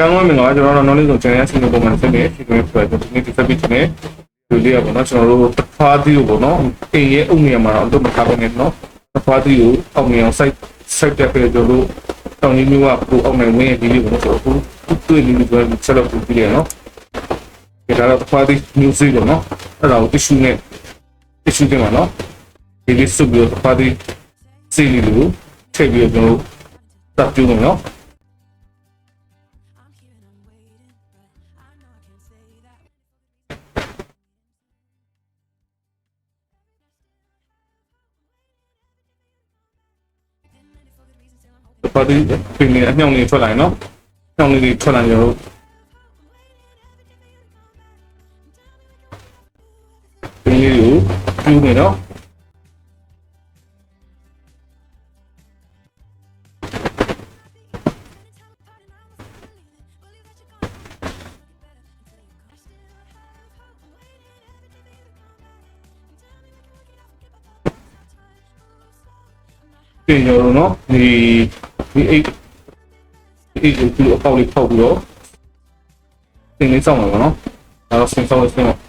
ကျောင်းမင်္ဂလာကျွန်တော်တို့ knowledge ကို channel ဆင်းပုံမှန်ဆက်နေဒီနေ့ဆိုတော့ဒီနေ့ဒီဆက်ပြီးနေဒီလေးကပေါ့နော်ကျွန်တော်တို့တဖားသီးကိုပေါ့နော်အိမ်ရဲ့အုပ်နေရာမှာတော့မထားဘဲနဲ့နော်တဖားသီးကိုအောက်နေအောင် site site တက်ပြီးကျွန်တော်တို့တောင်ကြီးမျိုးကကိုအောက်နေဝင်ရဲ့ဒီလေးကိုကျွန်တော်တို့တွေ့နေပြီးတော့ဆက်လုပ်ပြီးပြရနော်ဒီကတော့တဖားသီး music ပေါ့နော်အဲ့ဒါကို issue နဲ့ issue တင်ပါနော်ဒီလေးစုပ်ပြီးတော့တဖားသီးစီလီလို့ထည့်ပြီးတော့ကျွန်တော်တပ်ပြုမယ်နော် ပါတီပင်နေအညောင်လေးထွက်လာရင်နော်။ညောင်လေးတွေထွက်လာရင်ကျွန်တော်တို့ပင်လေးကိုပြူးနေနော်။ပြင်ရောနော်ဒီ ဒီအိတ်ဒီအိတ်ကိုဒီအပေါက်လေးဖောက်ပြီးတော့သင်လေးစောင့်မှာပါနော်အဲတော့ဆင်စောင့်လို့ဆင်တော့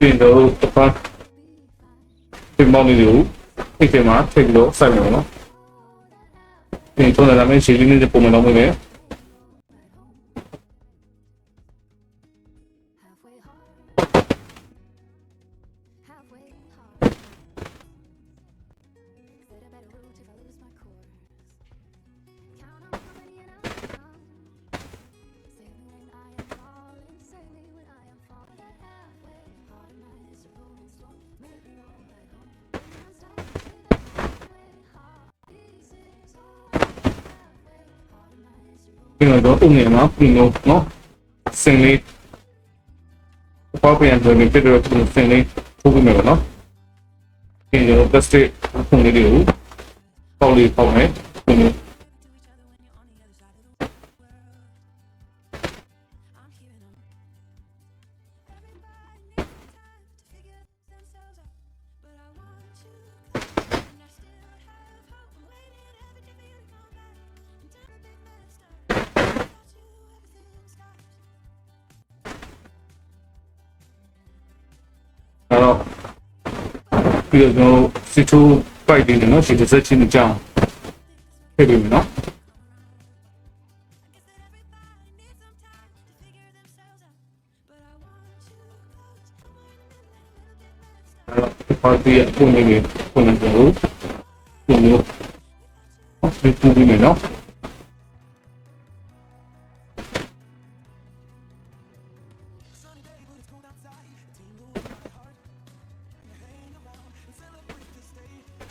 ပြင်တော့တစ်ဖက်ပြင်ပေါင်းလေးကိုအိတ်ထဲမှာထည့်ပြီးတော့စိုက်မယ်ပေါ့နော်ပြင်ထုံးလာမယ်ရှည်လေးနဲ့ပုံမှန်တော့မယ် Halfway ပြင်တော့အုံနေမှာပြင်တော့နော်စင်လေးပေါ့ပြန်ဆိုရင်ပြတော့စင်လေးထိုးပြီးမယ်ပေါ့နော်ပြင်တော့ plastic ဖုန်လေးတွေကိုပေါက်လေးပေါက်မယ် ပြီးတော့ကျွန်တော်စစ်ထိုးပိုက်တင်တယ်နော်ရှည်တစ်ဆက်ချင်းကြောင်းထည့်ပေးမယ်နော်အဲ့တော့ပါတီအပုံလေးကိုပုံနေတယ်လို့ပုံလို့ဒီပူပြီးမယ်နော်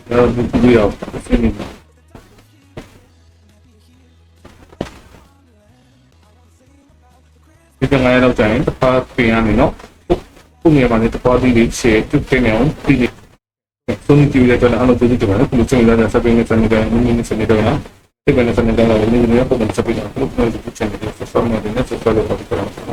Ya wybudują. Kita ngaya daw dyan, tepat kaya namin, no? Tepat dili, siya, tukay niya, dili. So, niti wila dyan, ano, dili dyan, kung gusto nila, nasa pinga sa nila, nungin sa nila, na? Tiba na sa ini nungin nila, kung nasa pinga, kung nasa pinga, kung nasa pinga, kung nasa